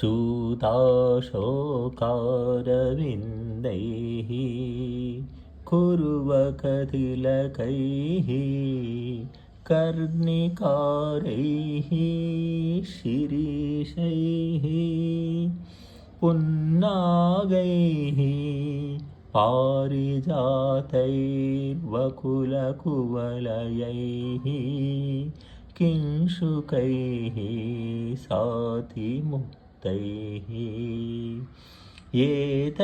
च्यूताशोकारविन्दैः कुर्वकतिलकैः कर्णिकारैः शिरीषैः पुन्नागैः पारिजातैर्वकुलकुवलयैः किंशुकैः सातिमुक्तैः एतैर्नानाप्रकारैः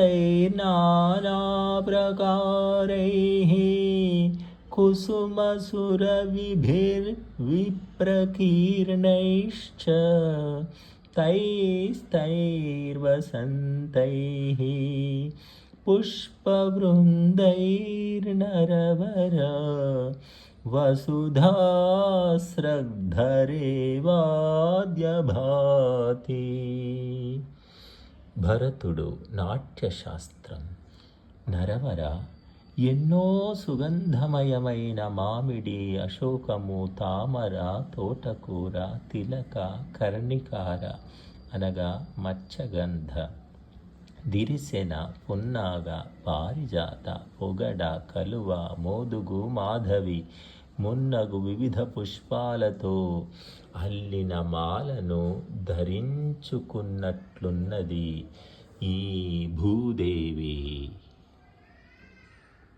कुसुमसुरविभिर्विप्रकीर्णैश्च तैस्तैर्वसन्तैः पुष्पवृन्दैर्नरवर వసుధాస్రగ్ధరేవాద్యభాతి భరతుడు నాట్యశాస్త్రం. నరవర ఎన్నో సుగంధమయమైన మామిడి అశోకము తామర తోటకూర తిలక కర్ణికార అనగా మచ్చగంధ దిరిసెన పున్నాగ పారిజాత పొగడ కలువ మోదుగు మాధవి మున్నగు వివిధ పుష్పాలతో అల్లిన మాలను ధరించుకున్నట్లున్నది. ఈ భూదేవి